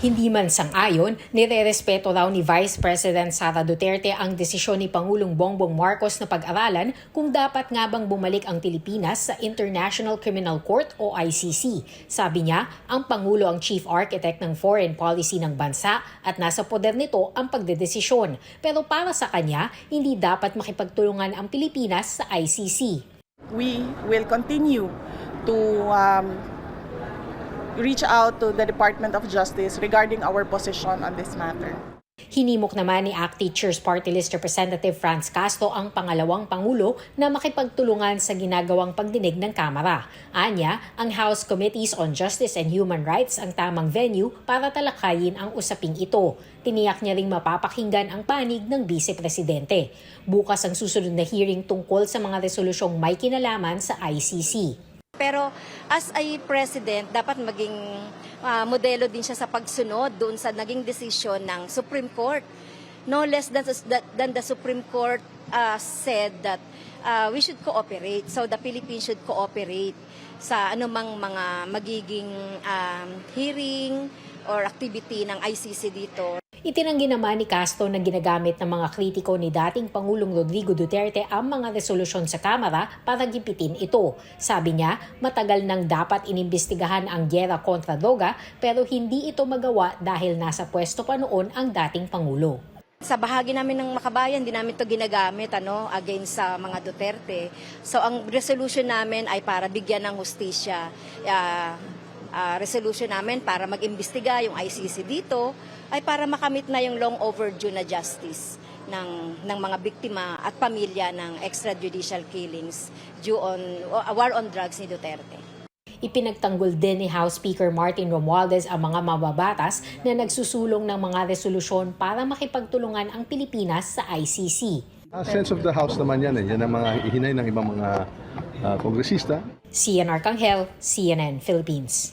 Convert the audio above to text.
Hindi man sang-ayon, nire-respeto raw ni Vice President Sara Duterte ang desisyon ni Pangulong Bongbong Marcos na pag-aralan kung dapat nga bang bumalik ang Pilipinas sa International Criminal Court o ICC. Sabi niya, ang Pangulo ang chief architect ng foreign policy ng bansa at nasa poder nito ang pagdedesisyon. Pero para sa kanya, hindi dapat makipagtulungan ang Pilipinas sa ICC. we will continue to um, reach out to the Department of Justice regarding our position on this matter. Hinimok naman ni ACT Teachers Party List Representative Franz Castro ang pangalawang Pangulo na makipagtulungan sa ginagawang pagdinig ng Kamara. Anya, ang House Committees on Justice and Human Rights ang tamang venue para talakayin ang usaping ito. Tiniyak niya ring mapapakinggan ang panig ng Vice Presidente. Bukas ang susunod na hearing tungkol sa mga resolusyong may kinalaman sa ICC. Pero as a president, dapat maging ah, modelo din siya sa pagsunod doon sa naging desisyon ng Supreme Court. No less than, than the Supreme Court ah, said that ah, we should cooperate. So the Philippines should cooperate sa anumang mga magiging um, hearing or activity ng ICC dito. Itinanggi naman ni Castro na ginagamit ng mga kritiko ni dating Pangulong Rodrigo Duterte ang mga resolusyon sa Kamara para gipitin ito. Sabi niya, matagal nang dapat inimbestigahan ang gyera kontra droga pero hindi ito magawa dahil nasa pwesto pa noon ang dating Pangulo. Sa bahagi namin ng makabayan, di namin to ginagamit ano, against sa mga Duterte. So ang resolution namin ay para bigyan ng hustisya. Ah, ah, resolution namin para mag-imbestiga yung ICC dito ay para makamit na yung long overdue na justice ng ng mga biktima at pamilya ng extrajudicial killings due on uh, war on drugs ni Duterte. Ipinagtanggol din ni House Speaker Martin Romualdez ang mga mababatas na nagsusulong ng mga resolusyon para makipagtulungan ang Pilipinas sa ICC. Ah, sense of the House naman yan. Eh. Yan ang mga ihinay ng ibang mga ah, kongresista. Cian Arcangel, CNN Philippines.